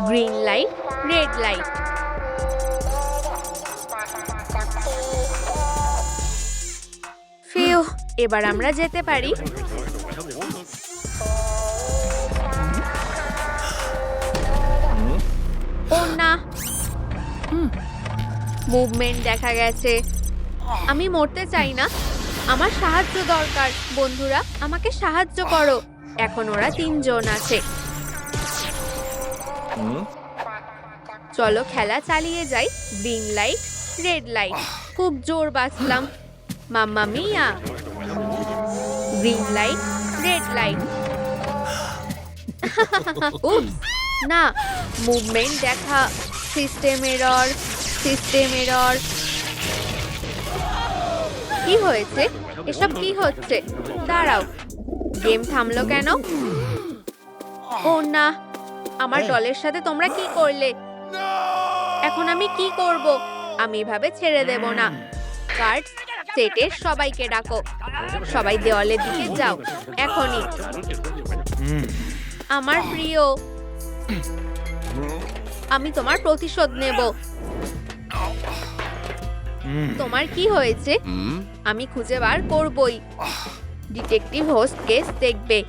Green light red light phew এবার আমরা যেতে পারি। ও না। মুভমেন্ট দেখা গেছে। আমি মরতে চাই না। আমার সাহায্য দরকার। বন্ধুরা, আমাকে সাহায্য করো। এখন ওরা তিনজন আছে। চলো খেলা চালিয়ে যাই। গ্রিন লাইট রেড লাইট খুব জোর বাঁচলাম মাম্মা মিয়া। গ্রিন লাইট রেড লাইট না মুভমেন্ট দেখা। সিস্টেম এরর সিস্টেম এরর কি হয়েছে? এসব কি হচ্ছে? দাঁড়াও। গেম থামলো কেন? ও না। আমার দলের সাথে তোমরা কি করলে? এখন আমি কি করব? আমি এভাবে ছেড়ে দেব না। কার্ড সেটের সবাইকে ডাকো। সবাই দেওয়ালের দিকে যাও। এখনই। আমার প্রিয় আমি তোমার প্রতিশোধ নেব। তোমার কি হয়েছে? আমি খুঁজে বার করবই। ডিটেকটিভ হোস্ট কেস দেখবে।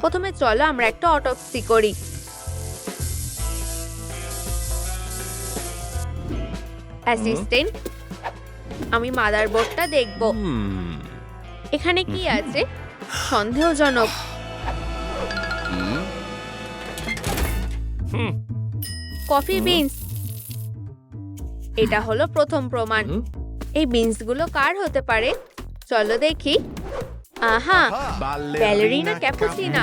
প্রথমে চলো আমরা একটা অটোপসি করি। অ্যাসিস্ট্যান্ট আমি মাদারবোর্ডটা দেখব। এখানে কি আছে? সন্দেহজনক। কফি বিনস এটা হলো প্রথম প্রমাণ। এই বিনসগুলো কার হতে পারে? চলো দেখি। আহা Ballerina cappuccina.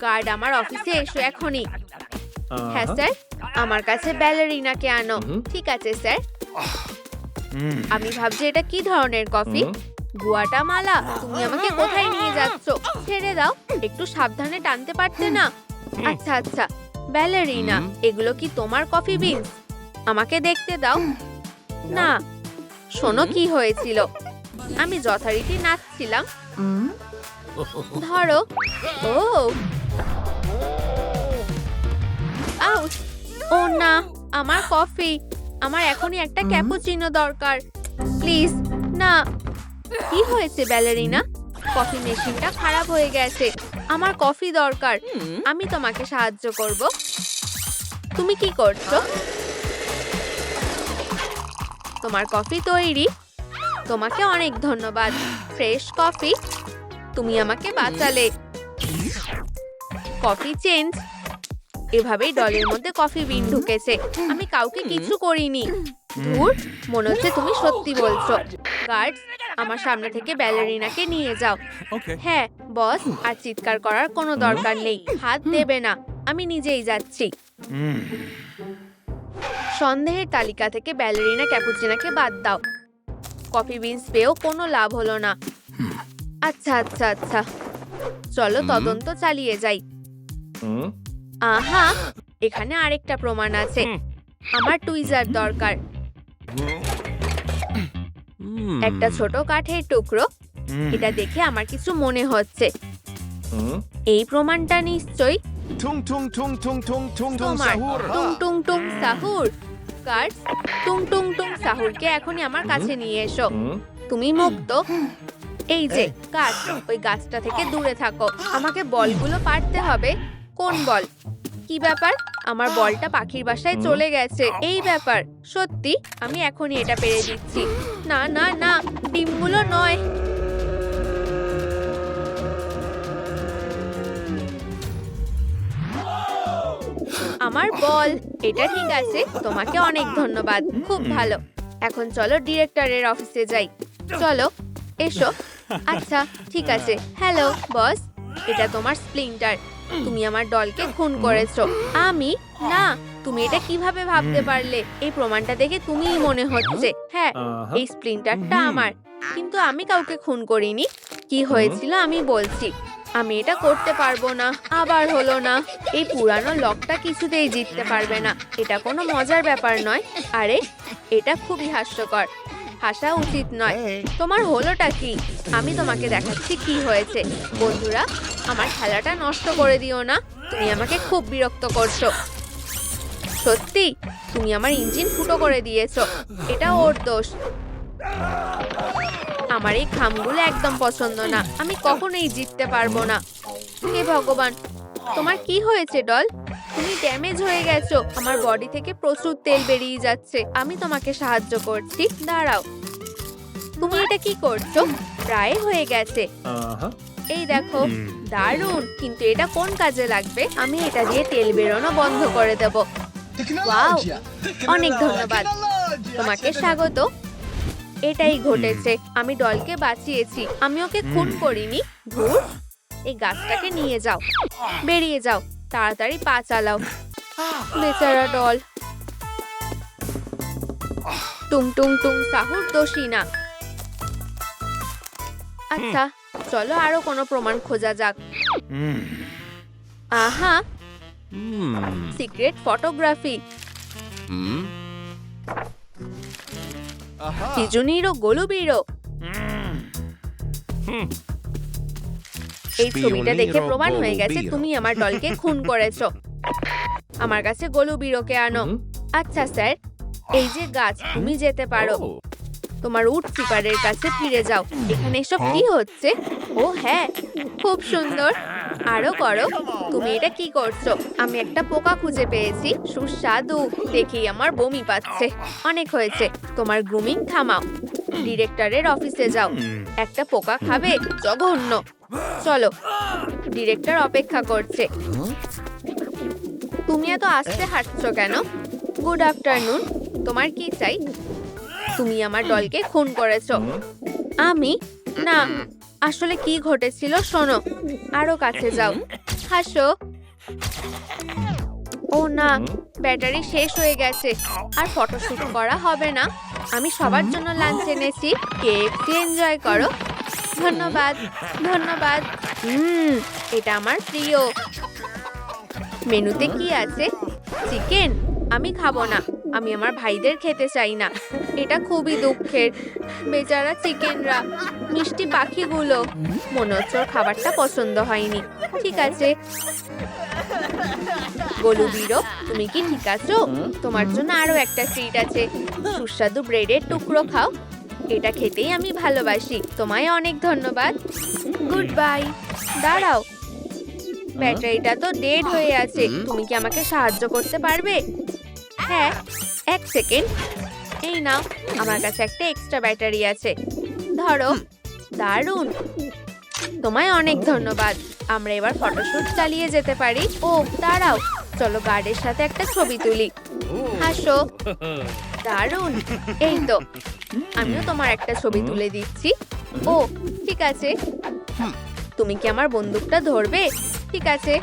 গার্ড আমার অফিসে এসো এখনই। হ্যাঁ স্যার। আমার কাছে ব্যালারিনাকে আনো। ঠিক আছে স্যার। আমি ভাবছি এটা কি ধরনের কফি? গুয়াটা মালা তুমি আমাকে কোথায় নিয়ে যাচ্ছ? ছেড়ে দাও। একটু সাবধানে টানতে পারতে না? আচ্ছা আচ্ছা। ব্যালারিনা এগুলো কি তোমার কফি বিনস? আমাকে দেখতে দাও। না। শোনো কি হয়েছিল। আমি যথারীতি নাচছিলাম। ধরো। ও। ও না আমার কফি। আমার এখনই একটা ক্যাপুচিনো দরকার। প্লিজ না। কি হয়েছে ব্যালারিনা? কফি মেশিনটা খারাপ হয়ে গেছে। আমার কফি দরকার। আমি তোমাকে সাহায্য করব। তুমি কি করছ? তোমার কফি তৈরি। তোমাকে অনেক ধন্যবাদ। Fresh coffee. তুমি আমাকে বাঁচালে। Coffee change. এভাবেই ডলের মধ্যে কফি বিন ঢুকেছে। আমি কাউকে কিছু করিনি। ধুর মনে হচ্ছে তুমি সত্যি বলছো। গার্ড আমার সামনে থেকে ব্যালারিনাকে নিয়ে যাও। হ্যাঁ বস আর চিৎকার করার কোনো দরকার নেই। হাত দেবে না আমি নিজেই যাচ্ছি। সন্দেহের তালিকা থেকে ব্যালেরিনা ক্যাপুচিনাকে বাদ দাও। কফি বিনস পেয়েও কোনো লাভ হলো না। আচ্ছা আচ্ছা আচ্ছা। চলো তদন্ত চালিয়ে যাই। আহা এখানে আরেকটা প্রমাণ আছে। আমার টুইজার দরকার। একটা ছোট কাঠের টুকরো এটা দেখে আমার কিছু মনে হচ্ছে। এই প্রমাণটা নিশ্চয়ই tung tung tung tung tung tung তোমার। sahur. টুং টুং টুং সাহুর। গার্ড টুং টুং টুং সাহুরকে এখনই আমার কাছে নিয়ে এসো। তুমি মুক্ত? এই যে গাছ ওই গাছটা থেকে দূরে থাকো। আমাকে বলগুলো পারতে হবে। কোন বল? কি ব্যাপার? আমার বলটা পাখির বাসায় চলে গেছে। এই ব্যাপার। সত্যি আমি এখনই এটা পেরে দিচ্ছি। না না না ডিমগুলো নয়। আমার বল এটা ঠিক আছে। তোমাকে অনেক ধন্যবাদ। খুব ভালো। এখন চলো ডিরেক্টরের অফিসে যাই। চলো এসো। আচ্ছা ঠিক আছে। Hello boss. এটা তোমার স্প্লিন্টার। তুমি আমার দলকে খুন করেছ। আমি? না তুমি এটা কীভাবে ভাবতে পারলে? এই প্রমাণটা দেখে তুমিই মনে হচ্ছে। হ্যাঁ এই স্প্লিন্টারটা আমার। কিন্তু আমি কাউকে খুন করিনি। কি হয়েছিল আমি বলছি। আমি এটা করতে পারব না আবার হলো না। এই পুরানো লকটা কিছুতেই জিততে পারবে না। এটা কোনো মজার ব্যাপার নয়। আরে এটা খুবই হাস্যকর। হাসা উচিত নয়। তোমার হলোটা কি? আমি তোমাকে দেখাচ্ছি কি হয়েছে। বন্ধুরা আমার খেলাটা নষ্ট করে দিও না। তুমি আমাকে খুব বিরক্ত করছ। সত্যি তুমি আমার ইঞ্জিন ফুটো করে দিয়েছ। এটা ওর দোষ। আমার এই খামগুলো একদম পছন্দ না। আমি কখনোই জিততে পারব না। হে ভগবান তোমার কি হয়েছে ডল? তুমি ড্যামেজ হয়ে গেছো। আমার বডি থেকে প্রচুর তেল বেরিয়ে যাচ্ছে। আমি তোমাকে সাহায্য করছি। দাঁড়াও। তুমি এটা কি করছ? প্রায় হয়ে গেছে। এই দেখো দারুণ। কিন্তু এটা কোন কাজে লাগবে? আমি এটা দিয়ে তেল বেরোনো বন্ধ করে দেব! অনেক ধন্যবাদ। তোমাকে স্বাগত। এটাই ঘটেছে। আমি ডলকে বাঁচিয়েছি। আমি ওকে খুন করিনি। ধুর এই গাছটাকে নিয়ে যাও। বেরিয়ে যাও। তাড়াতাড়ি পা চালাও বেচারা ডল। টুং টুং টুং সাহুর দোষী না। আচ্ছা চলো আরও কোনো প্রমাণ খোঁজা যাক। আহা সিক্রেট ফটোগ্রাফি। সিজুনিরও গোলুবিরও। এই ছবিটা দেখে প্রমাণ হয়ে গেছে তুমি আমার দলকে খুন করেছ। আমার কাছে গোলুবিরোকে আনো। আচ্ছা স্যার এই যে গাছ তুমি যেতে পারো। তোমার উট সিপারের কাছে ফিরে যাও। এখানে এসব কি হচ্ছে? ও হ্যাঁ খুব সুন্দর। আরও করো তুমি এটা কি করছ? আমি একটা পোকা খুঁজে পেয়েছি সুস্বাদু। দেখেই আমার বমি পাচ্ছে। অনেক হয়েছে তোমার গ্রুমিং থামাও। ডিরেক্টরের অফিসে যাও। একটা পোকা খাবে জঘন্য। চলো, ডিরেক্টর অপেক্ষা করছে। তুমি এত আস্তে হাঁটছো কেন? গুড আফটারনুন তোমার কি চাই? তুমি আমার দলকে খুন করেছ। আমি? না, আসলে কি ঘটেছিল শোনো, আরও কাছে যাও। হাসো। ও না, ব্যাটারি শেষ হয়ে গেছে, আর ফটোশুট করা হবে না। আমি সবার জন্য লাঞ্চ এনেছি কেএফসি এনজয় করো। ধন্যবাদ ধন্যবাদ। হুম, এটা আমার প্রিয়। মেনুতে কি আছে? চিকেন, আমি খাব না। আমি আমার ভাইদের খেতে চাই না। এটা খুবই দুঃখের। বেচারা চিকেনরা, মিষ্টি পাখিগুলো। মনে হচ্ছে খাবারটা পছন্দ হয়নি। ঠিক আছে। গোলু বিরো, তুমি কি ঠিক আছো? তোমার জন্য আরও একটা ট্রিট আছে। সুস্বাদু ব্রেডের টুকরো খাও। এটা খেতেই আমি ভালোবাসি। তোমায় অনেক ধন্যবাদ। গুড বাই দাঁড়াও। ব্যাটারিটা তো ডেড হয়ে আছে। তুমি কি আমাকে সাহায্য করতে পারবে? হ্যাঁ এক সেকেন্ড এই নাও আমার কাছে একটা এক্সট্রা ব্যাটারি আছে। ধরো। দারুণ। তোমায় অনেক ধন্যবাদ। আমরা এবার ফটোশুট চালিয়ে যেতে পারি। ও দাঁড়াও। চলো গার্ডের সাথে একটা ছবি তুলি। হাসো। দারুণ। এই তো আমিও তোমার একটা ছবি তুলে দিচ্ছি। ও ঠিক আছে। তুমি কি আমার বন্দুকটা ধরবে? ঠিক আছে।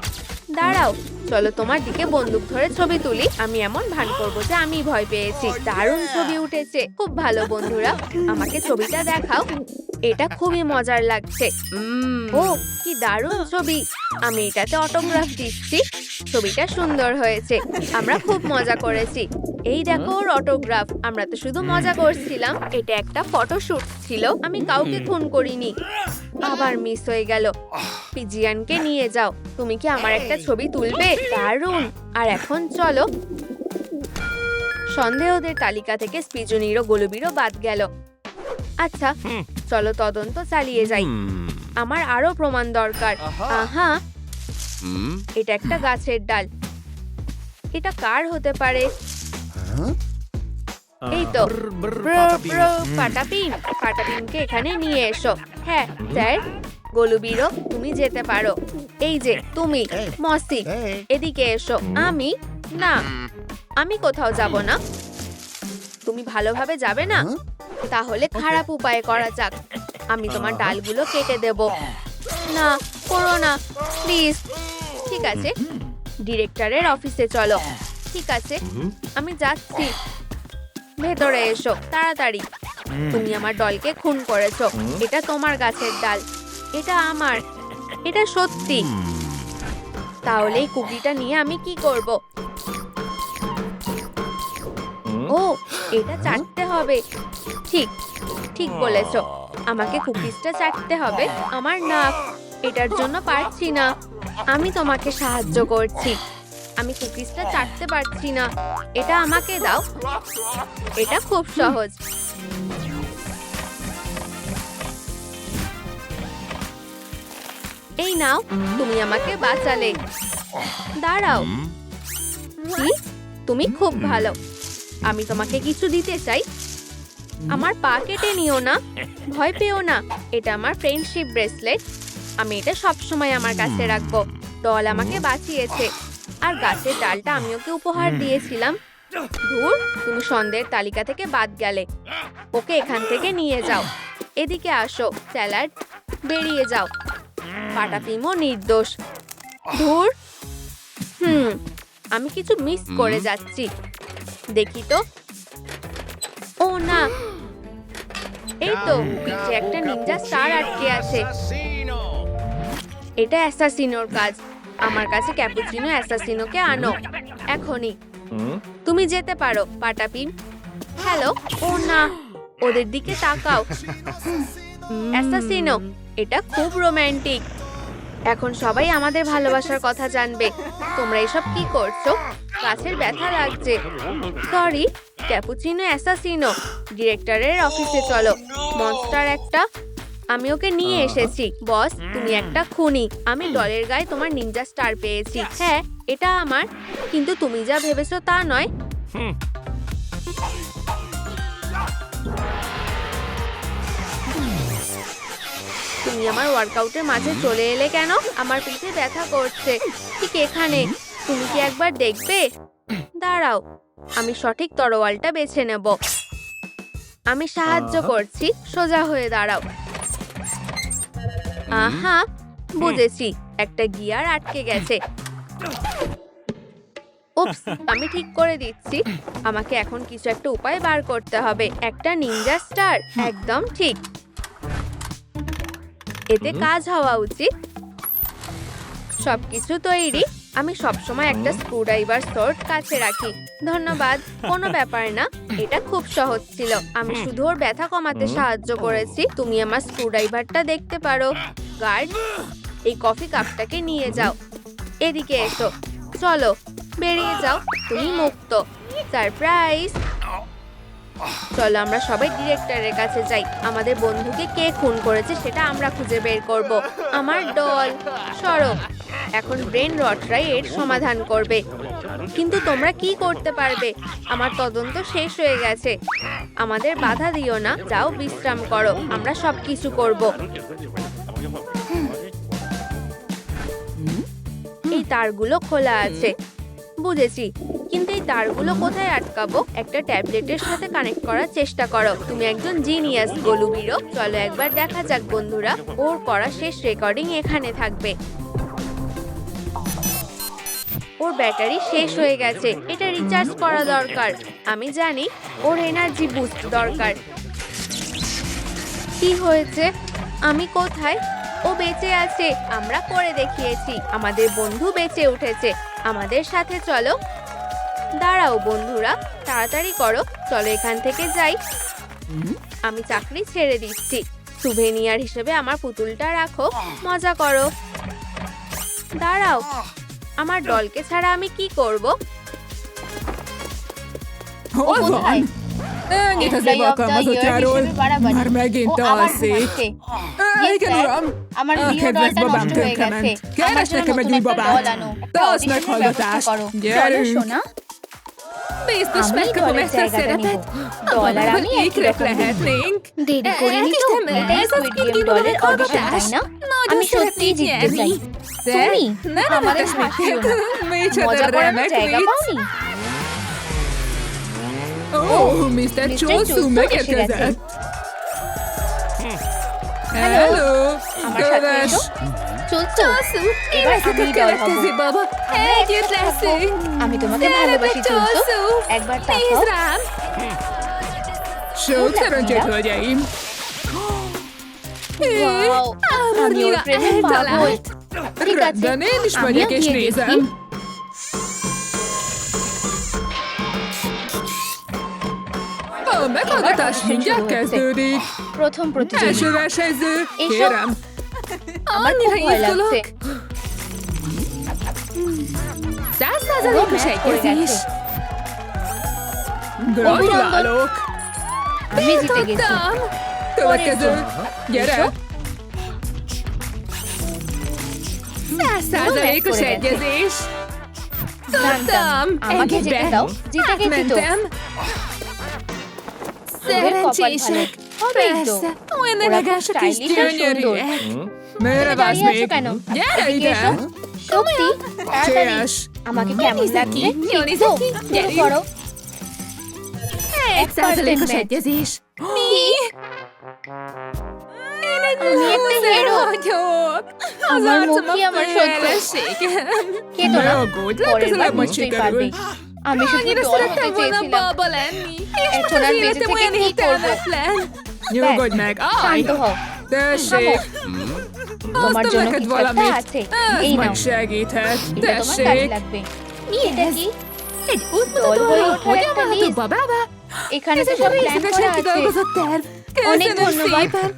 দাঁড়াও চলো তোমার দিকে বন্দুক ধরে ছবি তুলি। আমি এমন ভান করব যে আমি ভয় পেয়েছি। দারুণ ছবি উঠেছে। খুব ভালো বন্ধুরা। আমাকে ছবিটা দেখাও। এটা খুবই মজার লাগছে। ও কি দারুণ ছবি। আমি এটাতে অটোগ্রাফ দিচ্ছি। ছবিটা সুন্দর হয়েছে। আমরা খুব মজা করেছি। এই দেখো ওর অটোগ্রাফ আমরা তো শুধু মজা করছিলাম। এটা একটা ফটোশুট ছিল। আমি কাউকে খুন করিনি। আবার মিস হয়ে গেল। পিজিয়ানকে নিয়ে যাও। তুমি কি আমার একটা ছবি তুলবে? দারুণ। আর এখন চলো। সন্দেহদের তালিকা থেকে স্পিজুনিরও গোলুবিরও বাদ গেল। আচ্ছা চলো তদন্ত চালিয়ে যাই। আমার আরও প্রমাণ দরকার। আহা। এটা একটা গাছের ডাল। এটা কার হতে পারে? এই তো। পাটাপিন পাটাপিনকে এখানে নিয়ে এসো। হ্যাঁ স্যার। গোলুবিরো তুমি যেতে পারো। এই যে তুমি মসি এদিকে এসো। আমি না। আমি কোথাও যাব না। তুমি ভালোভাবে যাবে না? তাহলে খারাপ উপায় করা যাক। আমি তোমার ডালগুলো কেটে দেব। না করো না প্লিজ। ঠিক আছে ডিরেক্টরের অফিসে চলো। ঠিক আছে আমি যাচ্ছি। ভেতরে এসো তাড়াতাড়ি। তুমি আমার দলকে খুন করেছ। এটা তোমার গাছের ডাল। এটা আমার। এটা সত্যি। তাহলে এই কুকিটা নিয়ে আমি কি করব? ও এটা চাটতে হবে। ঠিক ঠিক বলেছ। আমাকে কুকিজটা চাটতে হবে আমার নাক। এটার জন্য পারছি না। আমি তোমাকে সাহায্য করছি। আমি কুকিজটা চাটতে পারছি না। এটা আমাকে দাও। এটা খুব সহজ। এই নাও তুমি আমাকে বাঁচালে। দাঁড়াও। কি? তুমি খুব ভালো। আমি তোমাকে কিছু দিতে চাই। আমার পা কেটে নিও না। ভয় পেও না। এটা আমার ফ্রেন্ডশিপ ব্রেসলেট আমি এটা সব সময় আমার কাছে রাখব। ডল আমাকে বাঁচিয়েছে। আর গাছের ডালটা আমি ওকে উপহার দিয়েছিলাম। ধুর তুমি সন্ধ্যের তালিকা থেকে বাদ গেলে। ওকে এখান থেকে নিয়ে যাও। এদিকে আসো স্যালাড। বেরিয়ে যাও। পাটা পিমো নির্দোষ। ধুর। হুম আমি কিছু মিস করে যাচ্ছি। দেখি তো। ও না এই তো পিছে একটা নিনজা স্টার আটকে আছে। এটা অ্যাসাসিনোর কাজ। আমার কাছে ক্যাপুচিনো অ্যাসাসিনোকে আনো এখনই। তুমি যেতে পারো পাটাপিন হ্যালো ও না ওদের দিকে তাকাও। অ্যাসাসিনো এটা খুব রোম্যান্টিক এখন সবাই আমাদের ভালোবাসার কথা জানবে। তোমরা এসব কি করছ? গাছের ব্যথা লাগছে। সরি ক্যাপুচিনো অ্যাসাসিনো ডিরেক্টরের অফিসে চলো। মনস্টার একটা। আমি ওকে নিয়ে এসেছি। বস তুমি একটা খুনি। আমি ডলের গায়ে তোমার নিনজা স্টার পেয়েছি। হ্যাঁ এটা আমার। কিন্তু তুমি যা ভেবেছো তা নয়। তুমি আমার ওয়ার্কআউটের মাঝে চলে এলে কেন? আমার পিঠে ব্যথা করছে। ঠিক এখানে। তুমি কি একবার দেখবে? দাঁড়াও। আমি সঠিক তরোয়ালটা বেছে নেব। আমি সাহায্য করছি সোজা হয়ে দাঁড়াও। আহা বুঝেছি একটা গিয়ার আটকে গেছে। উপস আমি ঠিক করে দিচ্ছি। আমাকে এখন কিছু একটা উপায় বার করতে হবে। একটা নিনজা স্টার একদম ঠিক। এতে কাজ হওয়া উচিত। সবকিছু তৈরি। আমি সবসময় একটা স্ক্রুড্রাইভার সর্ট কাছে রাখি। ধন্যবাদ কোনো ব্যাপার না। এটা খুব সহজ ছিল। আমি শুধু ওর ব্যথা কমাতে সাহায্য করেছি। তুমি আমার স্ক্রুড্রাইভারটা দেখতে পারো। গার্ড এই কফি কাপটাকে নিয়ে যাও। এদিকে এসো। চলো বেরিয়ে যাও। তুমি মুক্ত। সারপ্রাইজ! চলো আমরা সবাই ডিরেক্টরের কাছে যাই। আমাদের বন্ধুকে কে খুন করেছে সেটা আমরা খুঁজে বের করব। আমার ডল সরো। এখন ব্রেন রটরাই এর সমাধান করবে। কিন্তু তোমরা কি করতে পারবে? আমার তদন্ত শেষ হয়ে গেছে। আমাদের বাধা দিও না, যাও বিশ্রাম করো। আমরা সব কিছু করব। এই তারগুলো খোলা আছে। বুঝেছি। কিন্তু এই তারগুলো কোথায় আটকাবো? একটা ট্যাবলেটের সাথে কানেক্ট করার চেষ্টা করো। তুমি একজন জিনিয়াস, গোলুবিরো। চলো একবার দেখা যাক, বন্ধুরা। ওর করা শেষ রেকর্ডিং এখানে থাকবে। ওর ব্যাটারি শেষ হয়ে গেছে। এটা রিচার্জ করা দরকার। আমি জানি, ওর এনার্জি বুস্ট দরকার। কি হয়েছে? আমি কোথায়? ও বেঁচে আছে। আমরা করে দেখিয়েছি। আমাদের বন্ধু বেঁচে উঠেছে। আমাদের সাথে চলো। দাঁড়াও বন্ধুরা তাড়াতাড়ি করো। চলো এখান থেকে যাই। আমি চাকরি ছেড়ে দিচ্ছি। সুভেনিয়ার হিসেবে আমার পুতুলটা রাখো। মজা করো। দাঁড়াও আমার ডলকে ছাড়া আমি কি করব? ও? Ennyit az év alkalmazottjáról. Már megint alszik. Igen, uram. A kedves babám tönkrement. Keres nekem egy új babát. Tartsd meghallgatást. Gyerünk. Biztos megkapom ezt a szerepet, ahol ékrek lehetnénk. Elhiszem, ez az kikínó meghallgatás. Nagyon szeretnék nyerni. Te? Ne nevetes minket. Micsoda remek vicc. Ó, oh, Mr. Csonszú megérkezett! Hello! Köves! Csonszú, én leszek a következő baba! Együtt leszünk! Szeretek Csonszú! Nézd rám! Sok szerencsét, hölgyeim! Ő wow. álomnyira eltalált! Rendben, én is megyek és nézem! meghallgatás mindjárt kezdődik. Proton protein. Első versenyző, kérem. Annyira izgulok. Százszázalékos egyezés. Gratulálok. Tiltottam. Következő. Gyere. Százszázalékos egyezés. Tudtam! Ennyibe! Átmentem! Szerencsések. Persze, olyan elegánsak és gyönyörűek. Merre vársz még? Gyere ide! Komolyan? Csés! Megnézek ki! Jól nézek ki! Gyerünk! Egy százalékos egyezés! Mi? Én egy lúzer vagyok! Az arcom a feleség! Ne aggódj, legközelebb majd sikerül! আমি annyira szerettem volna baba lenni. És most az életem olyan értelmetlen. Nyugodj meg! Aj! Hmm? Tessék! Hoztam neked valamit. Ez majd segíthet. Tessék! Mi ez? Egy útmutatóra, hogy a babába? Ez egy részletesen kidolgozott terv. Köszönöm szépen!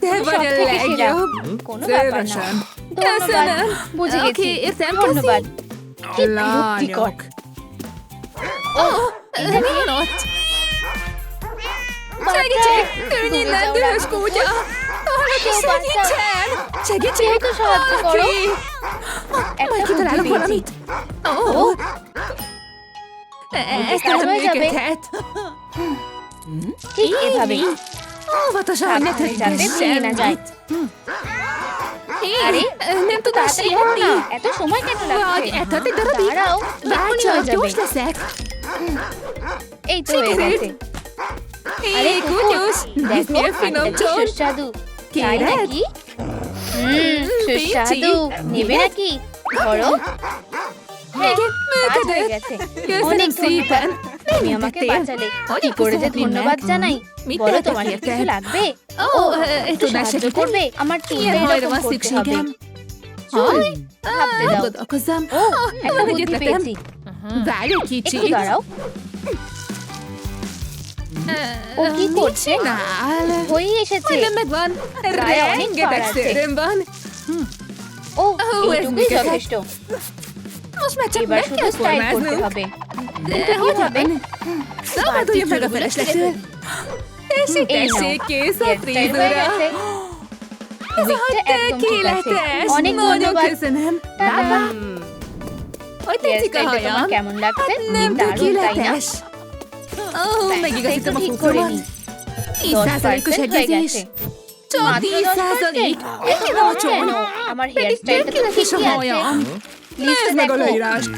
Te vagy a legjobb! Szívesen! Köszönöm! Oké, értem, köszi! Lányok! Ó, ide van ott? Segítség! Ülj innen, dühös kutya! Valaki segítsen! Segítség! Valaki! Majd kitalálok valamit! Ó! Ezt nem működhet! Évi! Óvatosan, ne történj semmit! Évi, nem tudás sírni! Vagy eltart egy darabig! Várj, hogy gyors leszek! এই তো হয়ে. গেছে আরে দেখো! সুস্বাদু তাই Kéred? নাকি হুম সুস্বাদু নেবে নাকি ধরো হ্যাঁ Igen, কাজ হয়ে működött! গেছে Köszönöm অনেক szépen! তুমি আমাকে. বাঁচালে কি করে যে köszönhetném ধন্যবাদ? জানাই বলো তোমার? কিছু লাগবে ও একটু সাহায্য? করবে আমার এরকম করতে হবে? ভাবতে দাও. ও একটা বুদ্ধি. পেয়েছি Várj egy kicsit. Egy Oki, mit csinál? Hogy és ez Majdnem megvan. Rengeteg szőröm van. Ó, oh, ez bizonyos. Most már csak meg kell formáznunk. De hogyan? Szabaduljon meg a feleslektől. Tessék, tessék, kész a frizura. Ez a tekéletes. Nagyon köszönöm. Bye-bye. Hogy tetszik a hajam? Hát nem tökéletes. Ó, oh, megigazítom a kukromat. 10%-os egyezés. Csak 10 százalék! Milyen alacsony! Pedig tökéletes a hajam! Nézd meg a leírást!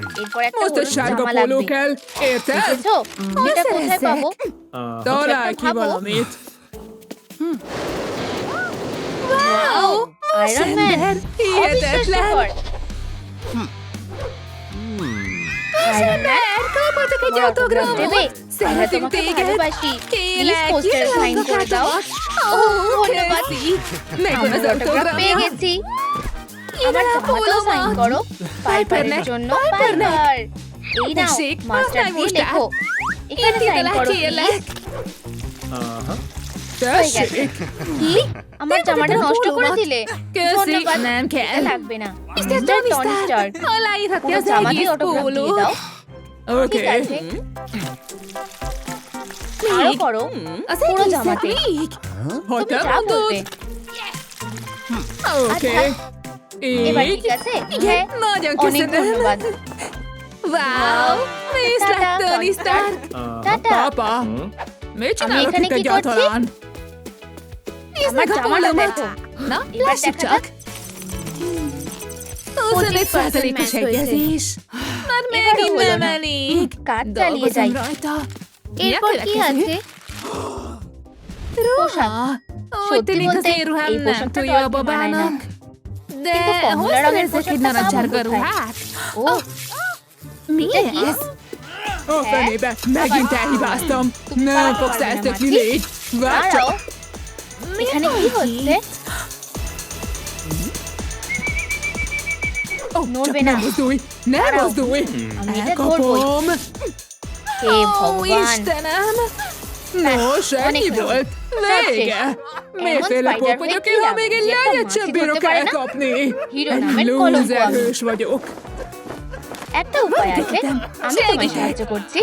Most egy sárga póló kell, érted? Ha szerezek! Találj ki valamit! Wow! Vasember! Hihetetlen! Iron man Kaphatok egy তোমার autograph দেবে autogramot! আমরা Szeretünk তোমাকে téged! ভালোবাসি please Kérlek, poster írj sign a করে দাও plakátomat! ও Ó, ধন্যবাদ köszi! Megvan আমরা az autograph পেয়ে autogramja! গেছি Írj আমার a জামাতেও সাইন pólómat! করো পাইপারের Pipernek, জন্য Pipernek! পাইপার এই নাও Tessék, মাস্টার használj দিয়ে most লেখো át! এখানে Írd ide সাইন le, করো kérlek! হয়ে গেছে Tessék! কি আমার জামাটা Megmutatod a নষ্ট করে pólómat? দিলে Köszi, ধন্যবাদ nem এটা kell. লাগবে না Mr. Mister Tony Tony Stark! Stark Aláírhatja পুরো az জামাতে egész অটোগ্রাফ দিয়ে pólót! দাও ঠিক Oké. আছে আরো Még? করো Az পুরো egészet জামাতে még? Ha তুমি te যা বলবে mondod? Oké. এবার Így? ঠিক আছে Igen, হ্যাঁ nagyon অনেক köszönöm. ধন্যবাদ Wow! Viszlát, Tata, Tony Tony Stark! Tata Papa! Mit csinálok এখানে itt কি egyáltalán? Nézd আমার meg a জামাটা pólómat! দেখো Na, এবার lássuk দেখা csak! যাক 25 százalékos match হয়েছে। egyezés! Már এবারও megint হলো nem না। elég! কাজ চালিয়ে যাই Dolgozom rajta! এরপর কি আছে পোশাক Úgy সত্যি tűnik az বলতে én ruhám এই nem পোশাকটা túl jó a জলকে মানায় না। babának. De কিন্তু কমলা hoztam রঙের ezek egy পোশাকটা narancsárga পাবো কোথায়? ruhát. O Mi Te ki? ez? A fenébe, megint elhibáztam. Nem Para fogsz para elszökni, nem, légy. Várj দাঁড়াও csak. এখানে কি হচ্ছে Ó, Nordbe csak nem nem. mozdulj, ne Para. mozdulj. আমি এটা ধরবই Elkapom. হে Ó, ভগবান Istenem. Nos, অনেক ennyi হলো। volt. Vége. Miféle Spider pop vagyok én, ha hely még egy ki láb? lányat sem Ilyen bírok mászik, hogy elkapni. Híró Egy nem, egy kolombo. lúzer hős vagyok. একটা উপায় আছে Megyetettem. আমি তোমায় Segítek. সাহায্য করছি